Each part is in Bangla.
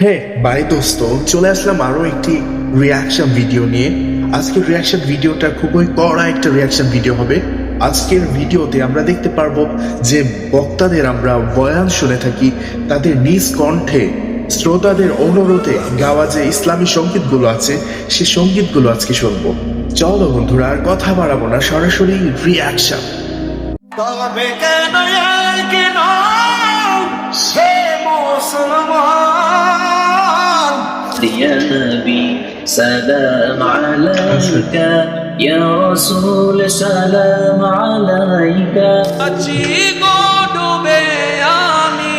হ্যাঁ বাই দোস্ত, চলে আসলাম আরও একটি রিয়াকশন ভিডিও নিয়ে। আজকের রিয়াকশন ভিডিওটা খুবই কড়া একটা রিয়াকশন ভিডিও হবে। আজকের ভিডিওতে আমরা দেখতে পারব যে বক্তাদের আমরা বয়ান শুনে থাকি, তাদের নিজ কণ্ঠে শ্রোতাদের অনুরোধে গাওয়া যে ইসলামী সঙ্গীতগুলো আছে সে সঙ্গীতগুলো আজকে শুনব। চলো বন্ধুরা, আর কথা বাড়াবো না, সরাসরি রিয়াকশন সে মুসলমান। নবী সালাম আলাইকা ইয়া রাসূল সালাম আলাইকা। আছি গো ডুবে আমি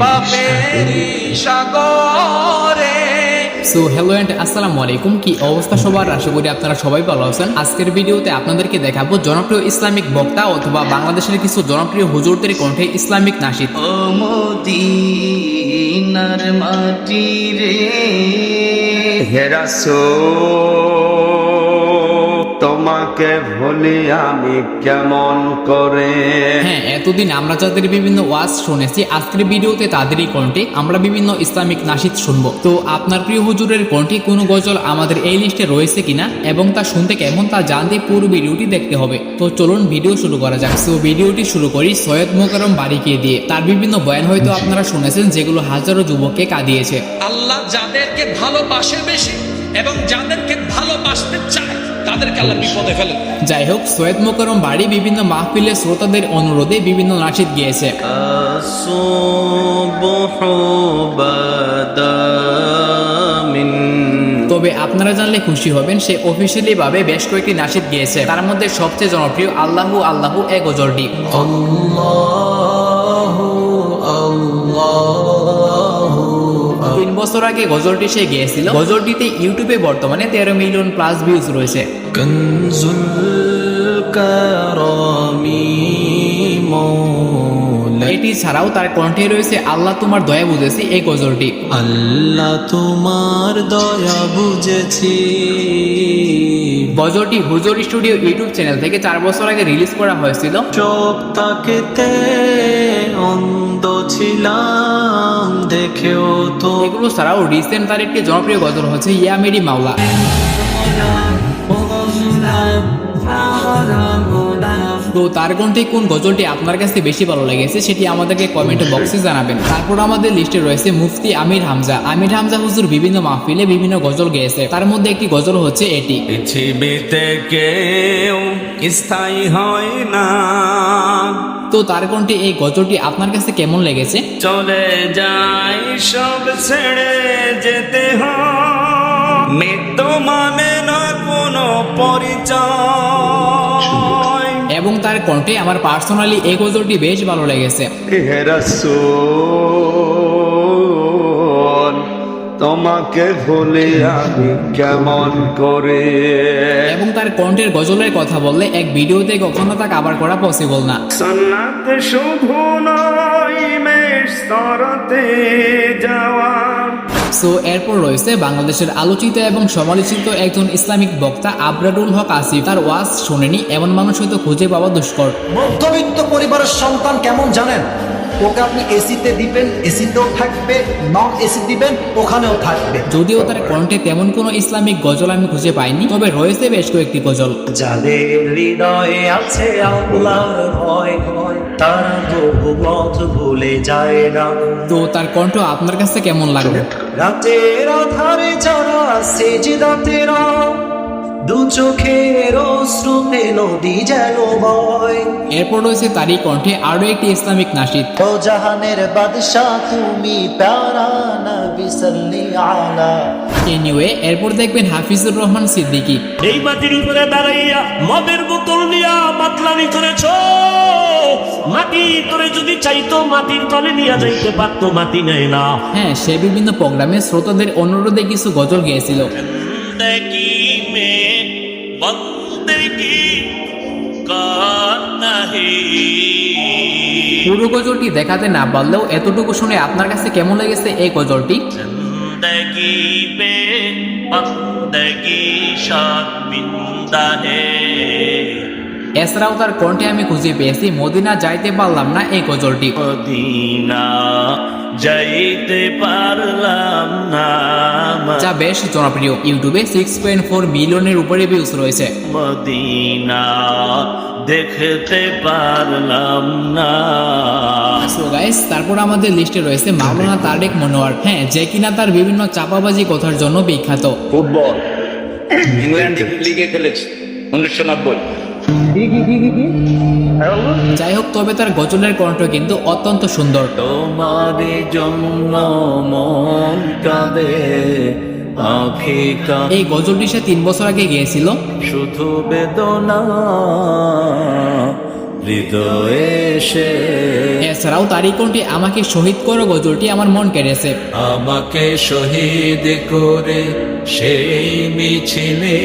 বাপেরি সাগর। সো হ্যালো অ্যান্ড আসসালামু আলাইকুম। কি অবস্থা সবার? আশা করি আপনারা সবাই ভালো আছেন। আজকের ভিডিওতে আপনাদেরকে দেখাবো জনপ্রিয় ইসলামিক বক্তা অথবা বাংলাদেশের কিছু জনপ্রিয় হুজুরদের কণ্ঠে ইসলামিক নাসিদ। ও মদিনার মাটি রে। হেরাসো তোমাকে ভুলি আমি কেমন করে? হ্যাঁ এতদিন আমরা যাদের বিভিন্ন ওয়াজ শুনেছি আজকের ভিডিওতে তাদেরই কণ্ঠে আমরা বিভিন্ন ইসলামিক নাসিদ শুনব। তো আপনার প্রিয় হুজুরের কণ্ঠে কোনো গজল আমাদের এই লিস্টে রয়েছে কিনা এবং তা শুনতে কেমন তা জানতে পুরো ভিডিওটি দেখতে হবে। তো চলুন ভিডিও শুরু করা যাক। তো ভিডিওটি শুরু করি সৈয়দ মোকারম বাড়িকে দিয়ে। তার বিভিন্ন বয়ান হয়তো আপনারা শুনেছেন যেগুলো হাজারো যুবককে কাঁদিয়েছে। আল্লাহ যাদেরকে ভালোবাসে বেশি এবং যাদেরকে ভালোবাসতে চায় তাদেরকে আল্লাহ বিপদে যাই হোক সৈয়দ মোকরম বাড়ি বিভিন্ন মাহফিলে শ্রোতাদের অনুরোধে বিভিন্ন নাচিত গিয়েছে। তবে আপনারা জানলে খুশি হবেন সে অফিসিয়ালি ভাবে বেশ কয়েকটি নাচিত গিয়েছে। তার মধ্যে সবচেয়ে জনপ্রিয় আল্লাহু আল্লাহু এ গজলটি। আল্লাহ বছর আগে গজলটি সে গিয়েছিল। গজলটিতে ইউটিউবে বর্তমানে তেরো মিলিয়ন প্লাস ভিউজ রয়েছে। এটি ছাড়াও তার কণ্ঠে রয়েছে আল্লাহ তোমার দয়া বুঝেছি এই গজলটি। আল্লাহ তোমার দয়া বুঝেছি। গজলটি হুজুর স্টুডিও ইউটিউব চ্যানেল থেকে চার বছর আগে রিলিজ করা হয়েছিল। চোখ তাকেতে অন্ধ ছিলাম দেখেও তো এগুলো ছাড়াও রিসেন্ট তার একটি জনপ্রিয় গজল হচ্ছে ইয়ামেরি মাওলা। তো তার কণ্ঠে কোন গজলটি আপনার কাছে বেশি ভালো লেগেছে সেটি আমাদেরকে কমেন্ট বক্সে জানাবেন। তারপর আমাদের লিস্টে রয়েছে মুফতি আমির হামজা। আমির হামজা হুজুর বিভিন্ন মাহফিলে বিভিন্ন গজল গেয়েছে। তার মধ্যে একটি গজল হচ্ছে এটি। পৃথিবীতে কেউ স্থায়ী হয় না। তো তার কণ্ঠে এই গজলটি আপনার কাছে কেমন লেগেছে? চলে যাই সব ছেড়ে যেতে হয়। মৃত্যু মানে না কোনো পরিচয়। এবং তার কণ্ঠে আমার পার্সোনালি এই গজলটি বেশ ভালো লেগেছে। তোমাকে ভুলে আমি কেমন করে? এবং তার কণ্ঠের গজলের কথা বললে এক ভিডিওতে কখনো তা কাভার করা পসিবল না। সন্ন্যাত শুভ নয় মেষ সো এরপর রয়েছে বাংলাদেশের আলোচিত এবং সমালোচিত একজন ইসলামিক বক্তা আবরারুল হক আসিফ। তার ওয়াজ শোনেনি, এমন মানুষ হয়তো খুঁজে পাওয়া দুষ্কর। মধ্যবিত্ত পরিবারের সন্তান কেমন জানেন? ওকে আপনি এসিতে দিবেন এসিতেও থাকবে নন এসি দিবেন ওখানেও থাকবে। যদিও তার কণ্ঠে তেমন কোনো ইসলামিক গজল আমি খুঁজে পাইনি তবে রয়েছে বেশ কয়েকটি গজল। যাদের হৃদয়ে আছে আল্লাহর ভয় তারা পথ ভুলে যায় না। তো তার কণ্ঠ আপনার কাছে কেমন লাগবে রাতের আধারে যারা সেজদাতেরা দু চোখের অশ্রুতে নদী যেন বয়। এরপর রয়েছে তারই কণ্ঠে আরও একটি ইসলামিক নাশিদ ও জাহানের বাদশাহ তুমি প্যারা নবী সাল্লি আলা। এনিওয়ে এরপর দেখবেন হাফিজুর রহমান সিদ্দিকী। এই মাটির উপরে দাঁড়াইয়া মদের বোতল নিয়া মাতলামি করেছ। মাটি তোরে যদি চাইতো মাটির তলে নিয়ে যাইতে পারতো মাটি নেয় না। হ্যাঁ সে বিভিন্ন প্রোগ্রামে শ্রোতাদের অনুরোধে কিছু গজল গেয়েছিল। মে বন্দেগি কার নাহি? পুরো গজলটি দেখাতে না পারলেও এতটুকু শুনে আপনার কাছে কেমন লেগেছে এই গজলটি? জিন্দগি মে বন্দেগি শর্মিন্দা হে। এছাড়াও তার কণ্ঠে আমি খুঁজে পেয়েছি মদিনা যাইতে পারলাম না এই গজলটি। মদিনা যাইতে পারলাম না। যা বেশ জনপ্রিয়। ইউটিউবে সিক্স পয়েন্ট ফোর মিলিয়নের উপরে ভিউজ রয়েছে। মদিনা দেখতে পারলাম না। সো গাইস তারপর আমাদের লিস্টে রয়েছে মাওলানা তারেক মনোয়ার। হ্যাঁ যে কিনা তার বিভিন্ন চাপাবাজি কথার জন্য বিখ্যাত। ফুটবল ইংল্যান্ড লিগে খেলেছে উনিশশো নব্বই। যাই হোক তবে তার গজলের কণ্ঠ কিন্তু অত্যন্ত সুন্দর। তোমার জন্য মন কাঁদে এই গজলটি সে তিন বছর আগে গিয়েছিল। শুধু বেদনা এছাড়াও তারই কোনটি আমাকে শহীদ করো গজলটি আমার মন কেড়েছে। আমাকে শহীদ করে সেই মিছিলে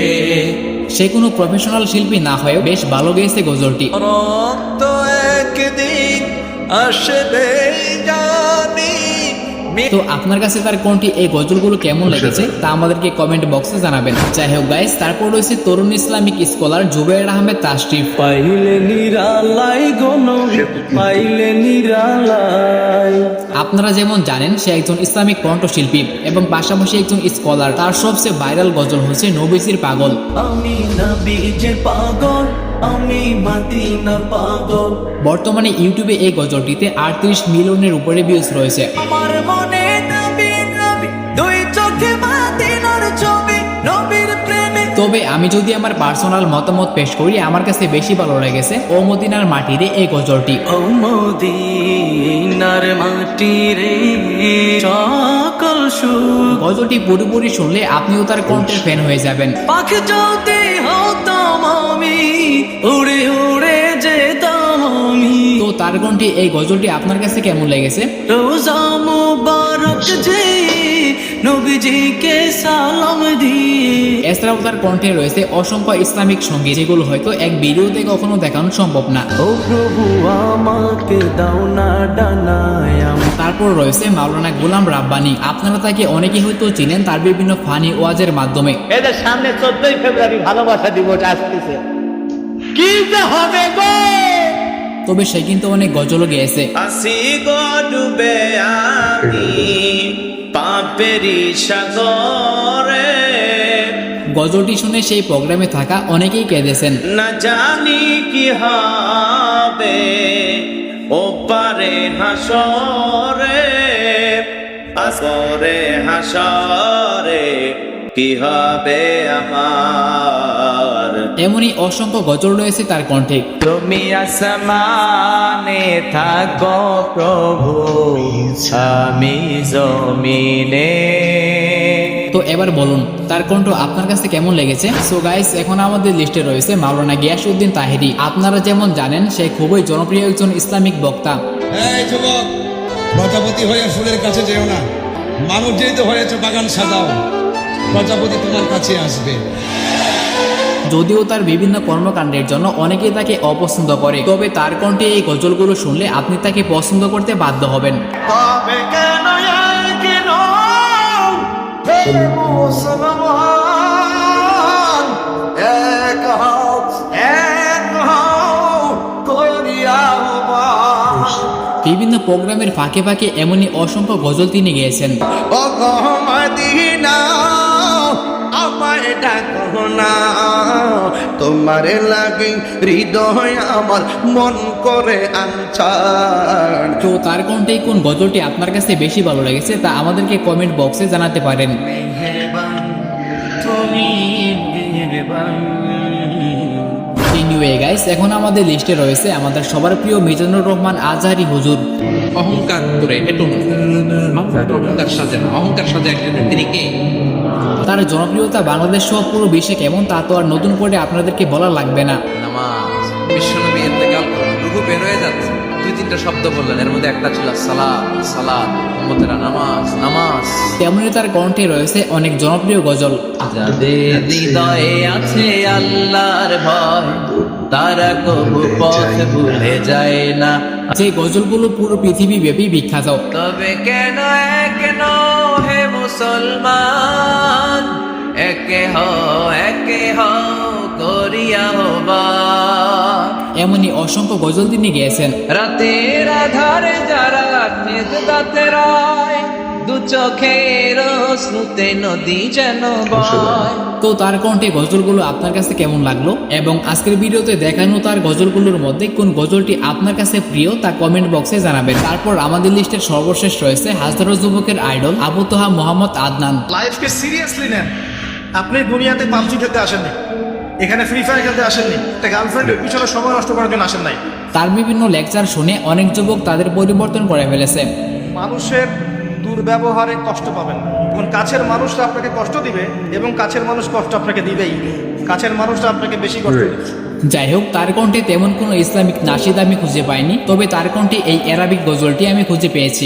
সে কোনো প্রফেশনাল শিল্পী না হয়েও বেশ ভালো গেয়েছে গজলটি। রক্ত একদিন আসবে তো আপনার কাছে তার কোনটি এই গজলগুলো কেমন লেগেছে তা আমাদেরকে কমেন্ট বক্সে জানাবেন। যাই হোক গাইস তারপর রয়েছে তরুণ ইসলামিক স্কলার জুবের আহমেদ তাশরিফ। পাইলে নিরালাই গণ পাইলে আপনারা যেমন জানেন সে একজন ইসলামিক কণ্ঠশিল্পী এবং পাশাপাশি একজন স্কলার। তার সবচেয়ে ভাইরাল গজল হচ্ছে নবীজির পাগল। আমি নবীজের পাগল আমি মাদিনার পাগল। বর্তমানে ইউটিউবে এই গজলটিতে আটত্রিশ মিলিয়নের উপরে ভিউজ রয়েছে। আমার মনে নবী নবী দুই চোখে মাদিনার নবীর প্রেমে তবে আমি যদি আমার পার্সোনাল মতামত পেশ করি আমার কাছে বেশি ভালো লেগেছে ও মদিনার মাটিরে এই গজলটি। ও মদিনার মাটি রে সকল সুখ গজলটি পুরোপুরি শুনলে আপনিও তার কণ্ঠের ফ্যান হয়ে যাবেন। পাখ যদি হতাম আমি উড়ে উড়ে তার এই গজলটি আপনার কাছে কেমন লেগেছে? রোজা মুবারক যে নবীজিকে সালাম দিয়ে। এছাড়াও তার কণ্ঠে রয়েছে অসংখ্য ইসলামিক সংগীত যেগুলো হয়তো এক ভিডিওতে কখনো দেখানো সম্ভব না। ও প্রভু আমাকে দাও না ডানায় তারপর রয়েছে মাওলানা গোলাম রাব্বানি। আপনারা তাকে অনেকেই হয়তো চিনেন তার বিভিন্ন ফানি ওয়াজের মাধ্যমে। এদের সামনে চোদ্দই ফেব্রুয়ারি ভালোবাসা দিবস আসতেছে। কি যে হবে গো! তবে সে কিন্তু অনেক গজল গেয়েছে। আসি গো ডুবে আমি পাপেরি সাগরে। গজলটি শুনে সেই প্রোগ্রামে থাকা অনেকেই কেঁদেছেন। না জানি কি হবে ও পারে হাসরে আসরে হাসরে। কি হবে আমার। এমনই অসংখ্য গজল রয়েছে তার কণ্ঠে। তুমি আসমানে থাকো প্রভু আমি জমিনে। তো এবার বলুন তার কণ্ঠ আপনার কাছে কেমন লেগেছে? সো গাইস এখন আমাদের লিস্টে রয়েছে মাওলানা গিয়াসউদ্দিন তাহেরি। আপনারা যেমন জানেন সে খুবই জনপ্রিয় একজন ইসলামিক বক্তা। এই যুবক প্রজাপতি হয়ে ফুলের কাছে যেও না। মানুষ যেহেতু হয়েছে বাগান সাজাও। প্রজাপতি তোমার কাছে আসবে। যদিও তার বিভিন্ন কর্মকাণ্ডের জন্য অনেকেই তাকে অপছন্দ করে তবে তার কণ্ঠে এই গজলগুলো শুনলে আপনি তাকে পছন্দ করতে বাধ্য হবেন। বিভিন্ন প্রোগ্রামের ফাঁকে ফাঁকে এমনই অসংখ্য গজল তিনি গেয়েছেন। না তোমার লাগি হৃদয় আমার মন করে আনছান। তো তার কণ্ঠে কোন গজলটি আপনার কাছে বেশি ভালো লেগেছে তা আমাদেরকে কমেন্ট বক্সে জানাতে পারেন। তুমি এনিওয়ে গাইস এখন আমাদের লিস্টে রয়েছে আমাদের সবার প্রিয় মিজানুর রহমান আজহারি হুজুর। অহংকার করে অহংকার সাজে না অহংকার সাজে একজনের তিনি কে? তার জনপ্রিয়তা বাংলাদেশ সহ পুরো বিশ্বে কেমন তা তো আর নতুন করে আপনাদেরকে বলা লাগবে না। নামাজ বিশ্বনবী ইন্তেকাল রুকু বের হয়ে যাচ্ছে। দুই তিনটা শব্দ বললেন এর মধ্যে একটা ছিল সালাদ সালাদ উম্মতেরা নামাজ নামাজ। তেমনি তার কণ্ঠে রয়েছে অনেক জনপ্রিয় গজল। যাদের হৃদয়ে আছে আল্লাহর ভয় তারা কবু পথ ভুলে যায় না। যে গজলগুলো পুরো পৃথিবী ব্যাপী বিখ্যাত। তবে কেন কেন হে মুসলমান? একে হও একে হও করিয়া হবা এমনই অসংখ্য গজল তিনি গেয়েছেন। রাতের আধারে যারা মেঘ দাতে রায়। দু চোখের নদী যেন বয়। তো তার কণ্ঠে গজলগুলো আপনার কাছে কেমন লাগল? এবং আজকের ভিডিওতে দেখানো তার গজলগুলোর মধ্যে কোন গজলটি আপনার কাছে প্রিয় তা কমেন্ট বক্সে জানাবেন। তারপর আমাদের লিস্টের সর্বশেষ রয়েছে হাজারো যুবকের আইডল আবু তোহা মোহাম্মদ আদনান। লাইফকে সিরিয়াসলি নেন। আপনি দুনিয়াতে পাবজি খেলতে আসেননি। এখানে ফ্রি ফায়ার খেলতে আসেননি। একটা গার্লফ্রেন্ডের পিছনে সময় নষ্ট করার জন্য আসেন নাই। তার বিভিন্ন লেকচার শুনে অনেক যুবক তাদের পরিবর্তন করে ফেলেছে। মানুষের দুর্ব্যবহারে কষ্ট পাবেন না। এবং কাছের মানুষরা আপনাকে কষ্ট দিবে এবং কাছের মানুষ কষ্ট আপনাকে দিবেই। কাছের মানুষরা আপনাকে বেশি কষ্ট দিবে। যাই হোক তার কণ্ঠে তেমন কোনো ইসলামিক নাশিদ আমি খুঁজে পাইনি তবে তার কণ্ঠে এই অ্যারাবিক গজলটি আমি খুঁজে পেয়েছি।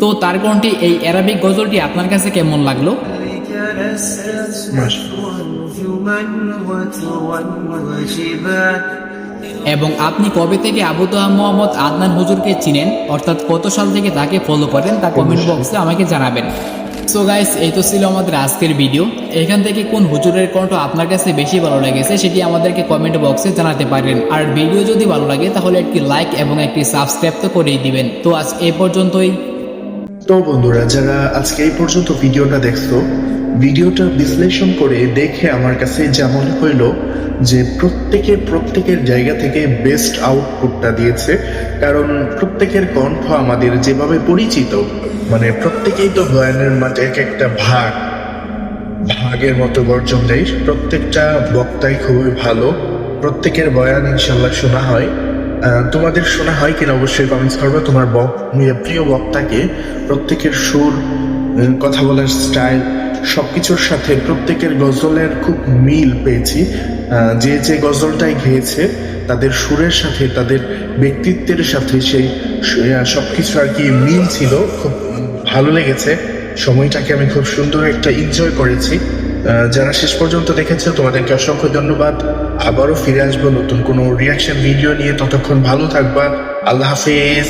তো তার কণ্ঠে এই অ্যারাবিক গজলটি আপনার কাছে কেমন লাগল? এবং আপনি কবে থেকে আবু তোহা মোহাম্মদ আদনান হুজুরকে চিনেন অর্থাৎ কত সাল থেকে তাকে ফলো করেন তা কমেন্ট বক্সে আমাকে জানাবেন। সো গাইস এই তো ছিল আমাদের আজকের ভিডিও এখান থেকে কোন হুজুরের কণ্ঠ আপনার কাছে বেশি ভালো লেগেছে সেটি আমাদেরকে কমেন্ট বক্সে জানাতে পারেন। আর ভিডিও যদি ভালো লাগে তাহলে একটি লাইক এবং একটি সাবস্ক্রাইব তো করেই দিবেন। তো আজ এই পর্যন্তই। তো বন্ধুরা যারা আজকে এই পর্যন্ত ভিডিওটা দেখছ ভিডিওটা বিশ্লেষণ করে দেখে আমার কাছে যেমন হইল যে প্রত্যেকে প্রত্যেকের জায়গা থেকে বেস্ট আউটপুটটা দিয়েছে। কারণ প্রত্যেকের কণ্ঠ আমাদের যেভাবে পরিচিত মানে প্রত্যেকেই তো বয়ানের মাঝে এক একটা ভাগ, ভাগের মতো গর্জন দেয়। প্রত্যেকটা বক্তাই খুবই ভালো। প্রত্যেকের বয়ান ইনশাল্লাহ শোনা হয়। তোমাদের শোনা হয় কিনা অবশ্যই কমেন্টস করবে। তোমার প্রিয় বক্তাকে প্রত্যেকের সুর কথা বলার স্টাইল সবকিছুর সাথে প্রত্যেকের গজলের খুব মিল পেয়েছি। যে যে গজলটাই গেয়েছে, তাদের সুরের সাথে, তাদের ব্যক্তিত্বের সাথে সেই সবকিছু আর কি মিল ছিল। খুব ভালো লেগেছে। সময়টাকে আমি খুব সুন্দর একটা এনজয় করেছি। যারা শেষ পর্যন্ত দেখেছে, তোমাদেরকে অসংখ্য ধন্যবাদ। আবারও ফিরে আসব নতুন কোনো রিয়াকশন ভিডিও নিয়ে। ততক্ষণ ভালো থাকবা। আল্লাহ হাফেজ।